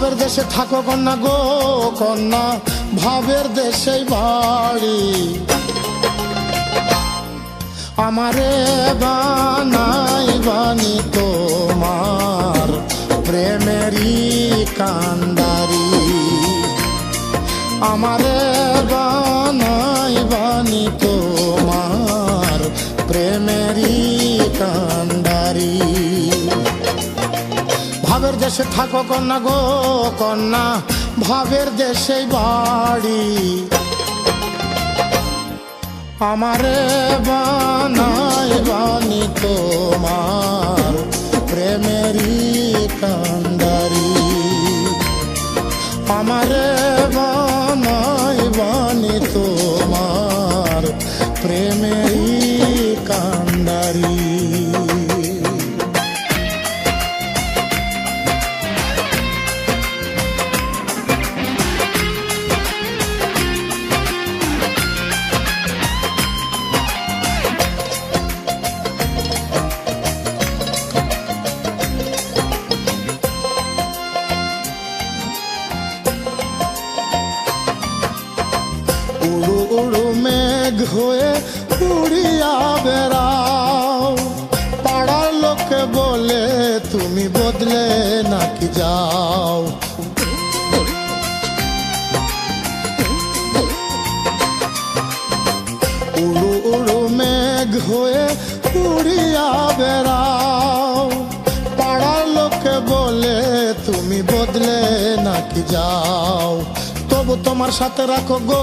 দেশে থাকো কন্যা গো, কন্যা। ভাবের দেশে বাড়ি। আমারে বানাই বানি তোমার প্রেমেরই কান্দারি আমারে বানাই বানি তোমার দেশে থাকো কন্যা গো, কন্যা। ভাবের দেশে বাড়ি। আমারে বানাই বানি তোমার, প্রেমেরই কান্দারি আমারে বানাই বানি তোমার প্রেমেরই হয়ে উড়িয়া বেড়াও। পাড়ার লোকে বলে, তুমি বদলে নাকি যাও? উড়ু উড়ু মেঘ হয়ে উড়িয়া বেড়াও। পাড়ার লোকে বলে, তুমি বদলে নাকি যাও? তবু তোমার সাথে রাখো গো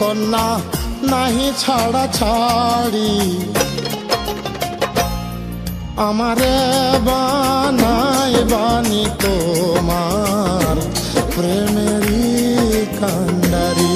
কন্যা নাহি ছাড়া ছাড়ি। আমারে বানাই বানি তোমার প্রেমেরই কান্ডারি।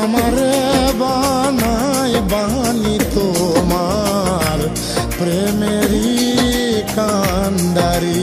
আমারে বানাই বানি তোমার প্রেমেরই কান্ডারি।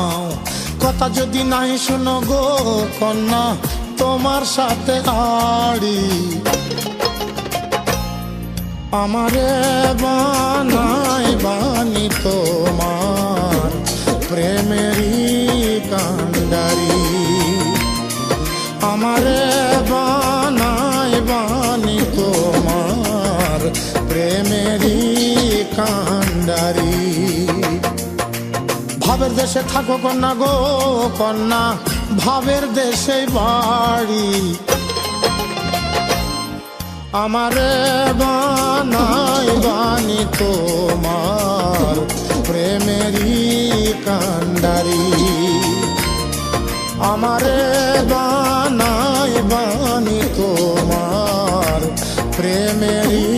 কথা যদি নাই শুনো গো কন্যা, তোমার সাথে আড়ি। আমারে বানাই বানি তোমার, প্রেমেরই কান্ডারি আমারে বানাই বানি তোমার, প্রেমেরই কান্ডারি ভাবের দেশে থাকো কন্যা গো, কন্যা। ভাবের দেশে বাড়ি। আমারে বানাই বানি তোমার, প্রেমেরই কান্ডারি। আমারে বানাই বানি তোমার, প্রেমেরই